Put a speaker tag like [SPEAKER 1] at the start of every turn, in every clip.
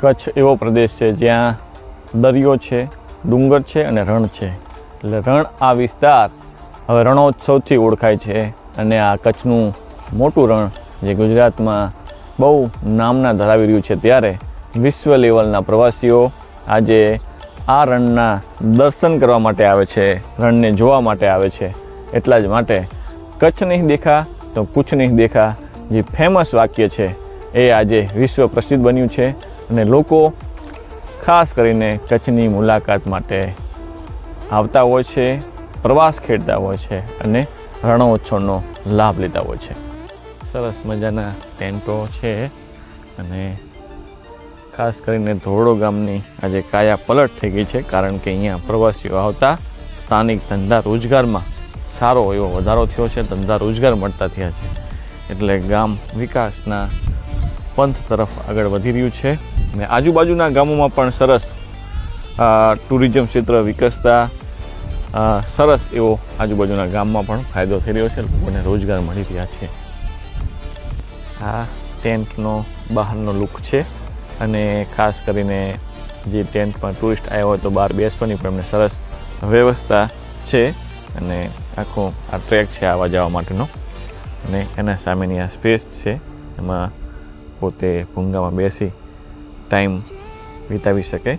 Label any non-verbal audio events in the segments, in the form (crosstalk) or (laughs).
[SPEAKER 1] કચ્છ એવો પ્રદેશ છે જ્યાં દરિયો છે, ડુંગર છે અને રણ છે. એટલે રણ આ વિસ્તાર હવે રણોત્સવથી ઓળખાય છે અને આ કચ્છનું મોટું રણ જે ગુજરાતમાં બહુ નામના ધરાવી રહ્યું છે ત્યારે વિશ્વ લેવલના પ્રવાસીઓ આજે આ રણના દર્શન કરવા માટે આવે છે, રણને જોવા માટે આવે છે. એટલા જ માટે કચ્છ નહીં દેખા તો કુછ નહીં દેખા જે ફેમસ વાક્ય છે એ આજે વિશ્વ પ્રસિદ્ધ બન્યું છે. અને લોકો ખાસ કરીને કચ્છની મુલાકાત માટે આવતા હોય છે, પ્રવાસ ખેડતા હોય છે અને રણોત્સવનો લાભ લેતા હોય છે. સરસ મજાના ટેન્ટો છે અને ખાસ કરીને ધોરડો ગામની આજે કાયા પલટ થઈ ગઈ છે, કારણ કે અહીંયા પ્રવાસીઓ આવતા સ્થાનિક ધંધા રોજગારમાં સારો એવો વધારો થયો છે, ધંધા રોજગાર મળતા થયા છે. એટલે ગામ વિકાસના પંથ તરફ આગળ વધી રહ્યું છે. અને આજુબાજુના ગામોમાં પણ સરસ ટુરિઝમ ક્ષેત્ર વિકસતા સરસ એવો આજુબાજુના ગામમાં પણ ફાયદો થઈ રહ્યો છે. લોકોને રોજગાર મળી રહ્યા છે. આ ટેન્ટનો બહારનો લુક છે અને ખાસ કરીને જે ટેન્ટમાં ટુરિસ્ટ આવ્યો હોય તો બહાર બેસવાની પણ એમને સરસ વ્યવસ્થા છે અને આખો આ ટ્રેક છે આવવા જવા માટેનો. અને એના સામેની આ સ્પેસ છે. એમાં પોતે ભૂંગામાં બેસી ટાઈમ વિતાવી શકે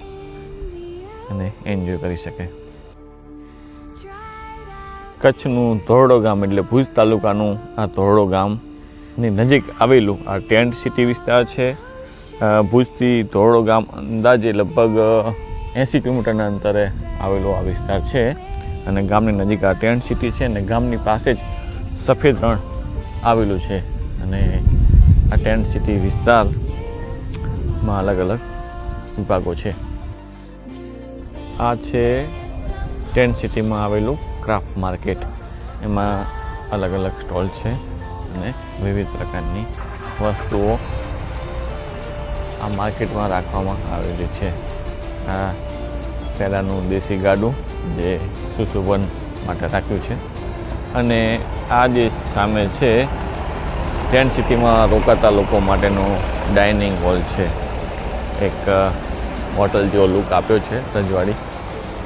[SPEAKER 1] અને એન્જોય કરી શકે. કચ્છનું ધોરડો ગામ એટલે ભુજ તાલુકાનું આ ધોરડો ગામની નજીક આવેલું આ ટેન્ટ સિટી વિસ્તાર છે. ભુજથી ધોરડો ગામ અંદાજે લગભગ એંસી કિલોમીટરના અંતરે આવેલો આ વિસ્તાર છે અને ગામની નજીક આ ટેન્ટ સિટી છે અને ગામની પાસે જ સફેદ રણ આવેલું છે અને આ ટેન્ટ સિટી વિસ્તારમાં અલગ અલગ વિભાગો છે. આ છે ટેન્ટ સિટીમાં આવેલું ક્રાફ્ટ માર્કેટ. એમાં અલગ અલગ સ્ટોલ છે અને વિવિધ પ્રકારની વસ્તુઓ આ માર્કેટમાં રાખવામાં આવેલી છે. આ પહેલાંનું દેશી ગાડું જે સુશોભન માટે રાખ્યું છે. અને આ જે સામે છે ટેન્ટ સિટીમાં રોકાતા લોકો માટેનો ડાઇનિંગ હોલ છે. એક હોટલ જેવો લુક આપ્યો છે રજવાડી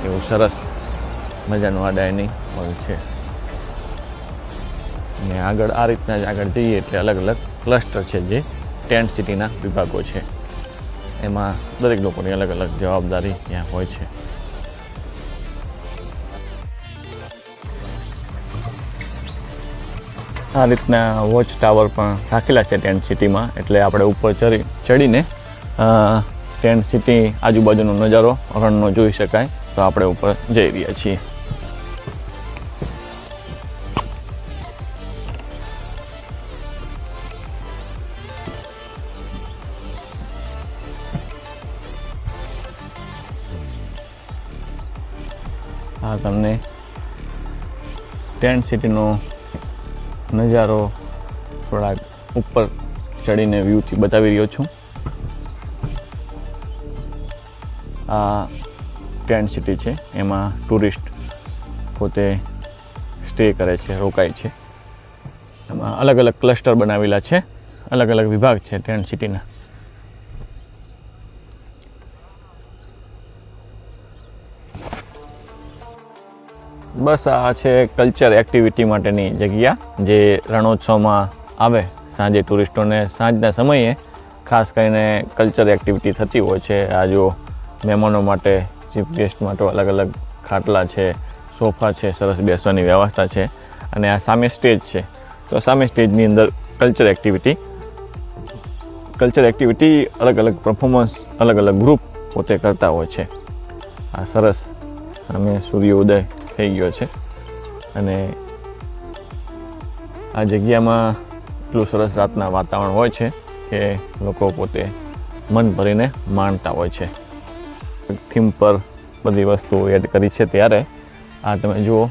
[SPEAKER 1] એવું સરસ મજાનું આ ડાઇનિંગ હોલ છે. અને આગળ આ રીતના જ આગળ જઈએ એટલે અલગ અલગ ક્લસ્ટર છે જે ટેન્ટ સિટીના વિભાગો છે. એમાં દરેક લોકોની અલગ અલગ જવાબદારી ત્યાં હોય છે. આ રીતના વોચ ટાવર પણ રાખેલા છે ટેન્ટ સિટીમાં એટલે આપણે ઉપર ચડી ચડીને ટેન્ટ સિટી આજુબાજુનો નજારો રણનો જોઈ શકાય. તો આપણે ઉપર જઈ રહ્યા છીએ. આ તમને ટેન્ટ સિટીનો નજારો થોડાક ઉપર ચડીને વ્યૂથી બતાવી રહ્યો છું. આ ટેન્ટ સિટી છે. એમાં ટુરિસ્ટ પોતે સ્ટે કરે છે, રોકાય છે. એમાં અલગ અલગ ક્લસ્ટર બનાવેલા છે. અલગ અલગ વિભાગ છે ટેન્ટ સિટીના બસ આ છે કલ્ચર એક્ટિવિટી માટેની જગ્યા જે રણોત્સવમાં આવે સાંજે ટુરિસ્ટોને સાંજના સમયે ખાસ કરીને કલ્ચર એક્ટિવિટી થતી હોય છે. આ જો મહેમાનો માટે ચીફ ગેસ્ટ માટે અલગ અલગ ખાટલા છે, સોફા છે, સરસ બેસવાની વ્યવસ્થા છે અને આ સામે સ્ટેજ છે. તો સામે સ્ટેજની અંદર કલ્ચર એક્ટિવિટી કલ્ચર એક્ટિવિટી અલગ અલગ પરફોર્મન્સ અલગ અલગ ગ્રુપ પોતે કરતા હોય છે. આ સરસ સામે સૂર્યોદય થઈ ગયો છે અને આ જગ્યામાં એટલું સરસ રાતના વાતાવરણ હોય છે કે લોકો પોતે મન ભરીને માણતા હોય છે. થીમ પર બધી વસ્તુઓ એડ કરી છે ત્યારે. આ તમે જુઓ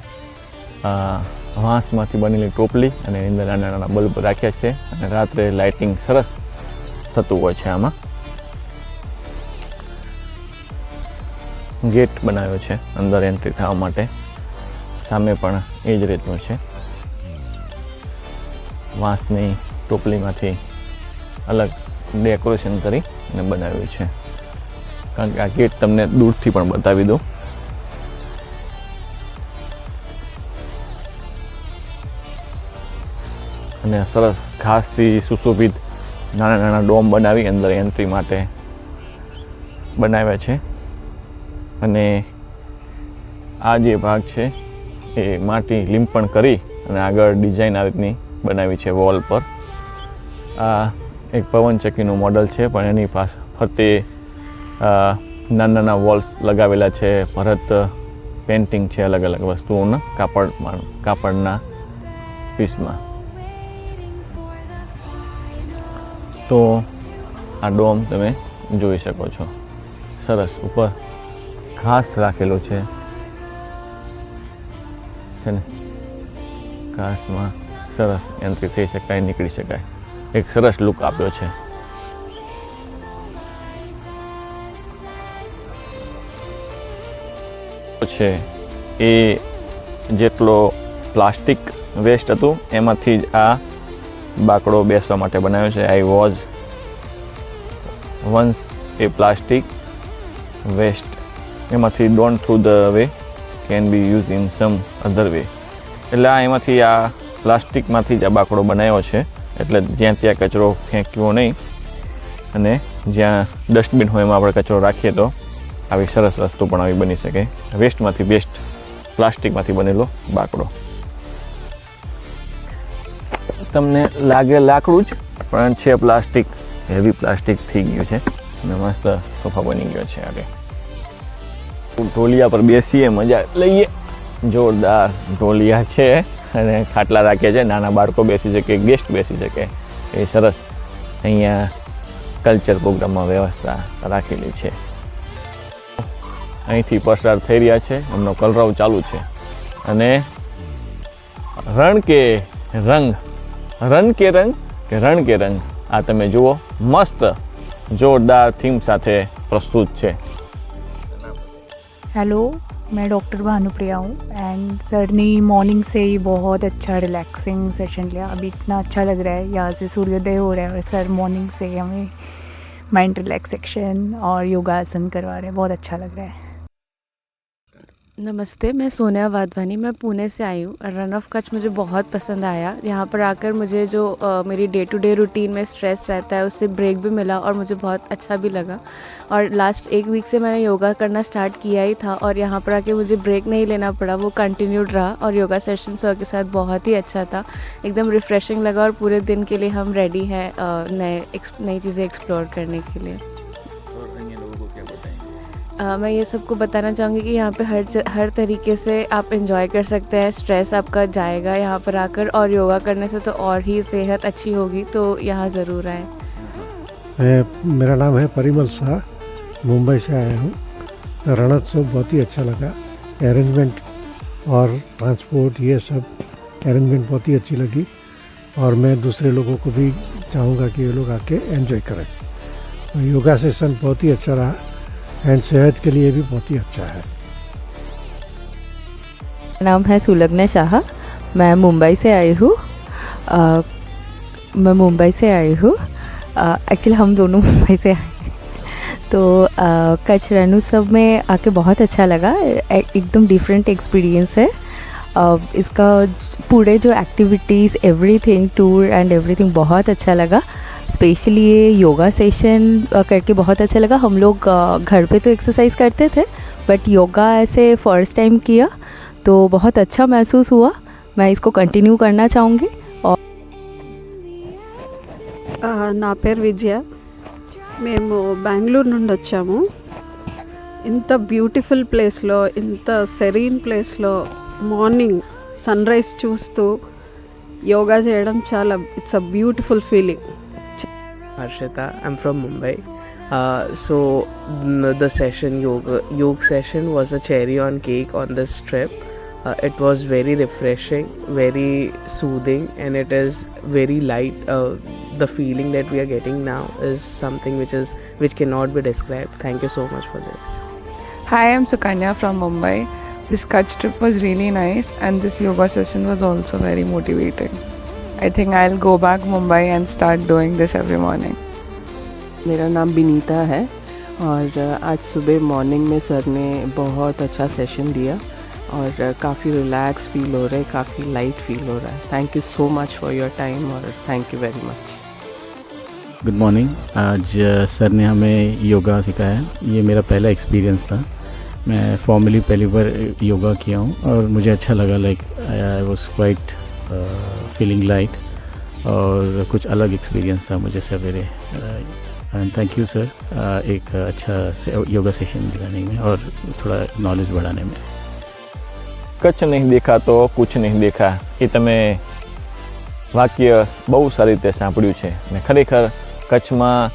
[SPEAKER 1] વાંસમાંથી બનેલી ટોપલી અને અંદર નાના નાના બલ્બ રાખ્યા છે અને રાત્રે લાઇટિંગ સરસ થતું હોય છે આમાં. ગેટ બનાવ્યો છે અંદર એન્ટ્રી થવા માટે. સામે પણ એ જ રીતનું છે. વાંસની ટોપલીમાંથી અલગ ડેકોરેશન કરી અને બનાવ્યું છે. કારણ કે આ ગેટ તમને દૂરથી પણ બતાવી દઉં. અને સરસ ઘાસથી સુશોભિત નાના નાના ડોમ બનાવી અંદર એન્ટ્રી માટે બનાવ્યા છે. અને આ જે ભાગ છે એ માટી લીંપણ કરી અને આગળ ડિઝાઇન આ રીતની બનાવી છે વોલ પર. આ એક પવનચક્કીનું મોડલ છે, પણ એની પાસે ફરતે નાના નાના વોલ્સ લગાવેલા છે, ભરત પેન્ટિંગ છે અલગ અલગ વસ્તુઓના કાપડમાં કાપડના પીસમાં તો આ ડોમ તમે જોઈ શકો છો. સરસ, ઉપર ઘાસ રાખેલો છે. છે ને? ઘાસમાં સરસ એન્ટ્રી થઈ શકાય, નીકળી શકાય. એક સરસ લુક આપ્યો છે. છે, એ જેટલો પ્લાસ્ટિક વેસ્ટ હતું, એમાંથી જ આ બાકડો બેસવા માટે બનાવ્યો છે. I was once a plastic waste એમાંથી don't through the way can be use in some other way એટલે આ એમાંથી આ પ્લાસ્ટિકમાંથી જ આ બાકડો બનાવ્યો છે. એટલે જ્યાં ત્યાં કચરો ફેંક્યો નહીં. અને જ્યાં ડસ્ટબિન હોય એમાં આપણે કચરો રાખીએ તો આવી સરસ વસ્તુ પણ આવી બની શકે. વેસ્ટમાંથી બેસ્ટ પ્લાસ્ટિકમાંથી બનેલો બાકડો. તમને લાગે લાકડું જ, પણ છે પ્લાસ્ટિક, હેવી પ્લાસ્ટિક થઈ ગયું છે. અને મસ્ત સોફા બની ગયો છે આગળ. ઢોલિયા પર બેસીએ, મજા લઈએ. જોરદાર ઢોલિયા છે. અને ખાટલા રાખ્યા છે. નાના બાળકો બેસી શકે, ગેસ્ટ બેસી શકે. એ સરસ અહીંયા કલ્ચર પ્રોગ્રામમાં વ્યવસ્થા રાખેલી છે. અહીંથી પસાર થઈ રહ્યા છે એમનો કલરવ ચાલુ છે અને રણ કે રંગ રન કે રંગ કે રણ કે રંગ આ તમે જુઓ મસ્ત જોરદાર થીમ સાથે પ્રસ્તુત છે
[SPEAKER 2] हेलो मैं डॉक्टर भानुप्रिया हूँ एंड सर ने मॉर्निंग से ही बहुत अच्छा रिलैक्सिंग सेशन लिया अभी इतना अच्छा लग रहा है यहाँ से सूर्योदय हो रहा है और सर मॉर्निंग से हमें माइंड रिलैक्सेशन और योगासन करवा रहे हैं बहुत अच्छा लग रहा है
[SPEAKER 3] नमस्ते मैं सोनिया वाधवानी मैं पुणे से आई हूँ। रन ऑफ़ कच्छ मुझे बहुत पसंद आया। यहाँ पर आकर मुझे जो अ, मेरी डे टू डे रूटीन में स्ट्रेस रहता है उससे ब्रेक भी मिला और मुझे बहुत अच्छा भी लगा। और लास्ट एक वीक से मैंने योगा करना स्टार्ट किया ही था और यहाँ पर आके मुझे ब्रेक नहीं लेना पड़ा वो कंटिन्यूड रहा और योगा सेशन सर के साथ बहुत ही अच्छा था। एकदम रिफ़्रेशिंग लगा और पूरे दिन के लिए हम रेडी हैं नए नई चीज़ें एक्सप्लोर करने के लिए। अ, मैं ये सबको बताना चाहूँगी कि यहाँ पे हर हर तरीके से आप इंजॉय कर सकते हैं स्ट्रेस आपका जाएगा यहाँ पर आकर और योगा करने से तो और ही सेहत अच्छी होगी तो यहाँ ज़रूर आएँ।
[SPEAKER 4] मेरा नाम है परिमल शाह मुंबई से आया हूँ। रणोत्सव बहुत ही अच्छा लगा। अरेंजमेंट और ट्रांसपोर्ट ये सब अरेंजमेंट बहुत ही अच्छी लगी और मैं दूसरे लोगों को भी चाहूँगा कि ये लोग आके एंजॉय करें। योगा सेशन बहुत ही अच्छा रहा। एंड सेहत के लिए भी बहुत ही अच्छा है।
[SPEAKER 5] नाम है सुलग्ना शाह। मैं मुंबई से आई हूँ। मैं मुंबई से आई हूँ। एक्चुअली हम दोनों (laughs) मुंबई से आए तो कच्छ रण उत्सव में आके बहुत अच्छा लगा। एकदम डिफरेंट एक्सपीरियंस है। अ, इसका पूरे जो activities everything tour and everything बहुत अच्छा लगा। स्पेशली ये योगा सेशन करके बहुत अच्छा लगा हम लोग अ, घर पे तो एक्सरसाइज करते थे बट योगा ऐसे फर्स्ट टाइम किया तो बहुत अच्छा महसूस हुआ मैं इसको कंटिन्यू करना चाहूँगी
[SPEAKER 6] ఆ, నా పేరు విజయ మేము బెంగళూరు నుండి వచ్చాము ఇంత బ్యూటిఫుల్ ప్లేస్లో ఇంత సెరీన్ ప్లేస్లో మార్నింగ్ సన్ రైజ్ చూస్తూ యోగా చేయడం చాలా it's a beautiful feeling
[SPEAKER 7] Harshita. I'm from Mumbai. Uh, so the session yoga yoga session was a cherry on cake on this trip. Uh, it was very refreshing, very soothing, and it is very light. Uh, the feeling that we are getting now is something which is which cannot be described. Thank you so much for this.
[SPEAKER 8] Hi, I'm Sukanya from Mumbai. This Kutch trip was really nice, and this yoga session was also very motivating. I think I'll go back Mumbai and start doing this every morning.
[SPEAKER 9] मेरा नाम बिनीता है
[SPEAKER 10] और आज सुबह morning में sir ने बहुत अच्छा सेशन दिया और काफ़ी रिलैक्स फील हो रहा है काफ़ी लाइट फील हो रहा है। Thank you so much for your time और thank you very much
[SPEAKER 9] good morning आज सर ने हमें योगा सिखाया। ये मेरा पहला एक्सपीरियंस था। मैं फॉर्मली पहली बार योगा किया हूँ और मुझे अच्छा लगा like I was quite feeling light और कुछ अलग एक्सपीरियंस था मुझे सवेरे एंड थैंक यू सर एक अच्छा से- योगा सेशन दिलाने में और थोड़ा नॉलेज बढ़ाने में
[SPEAKER 1] કચ્છ નહીં દેખા તો કુછ નહીં દેખા એ તમે વાક્ય બહુ સારી રીતે સાંભળ્યું છે ને ખરેખર કચ્છમાં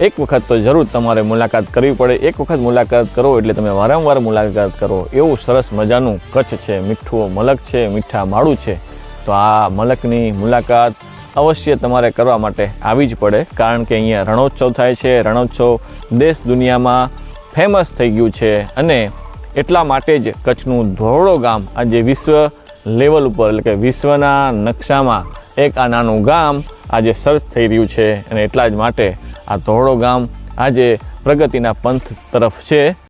[SPEAKER 1] એક વખત તો જરૂર તમારે મુલાકાત કરવી પડે એક વખત મુલાકાત કરો એટલે તમે વારંવાર મુલાકાત કરો એવું સરસ મજાનું કચ્છ છે મીઠું મલક છે મીઠા માળું છે તો આ મલકની મુલાકાત અવશ્ય તમારે કરવા માટે આવી જ પડે, કારણ કે અહીંયા રણોત્સવ થાય છે. રણોત્સવ દેશ દુનિયામાં ફેમસ થઈ ગયું છે અને એટલા માટે જ કચ્છનું ધોરડો ગામ આજે વિશ્વ લેવલ ઉપર, એટલે કે વિશ્વના નકશામાં એક આ નાનું ગામ આજે સર્ચ થઈ રહ્યું છે અને એટલા જ માટે આ ધોરડો ગામ આજે પ્રગતિના પંથ તરફ છે.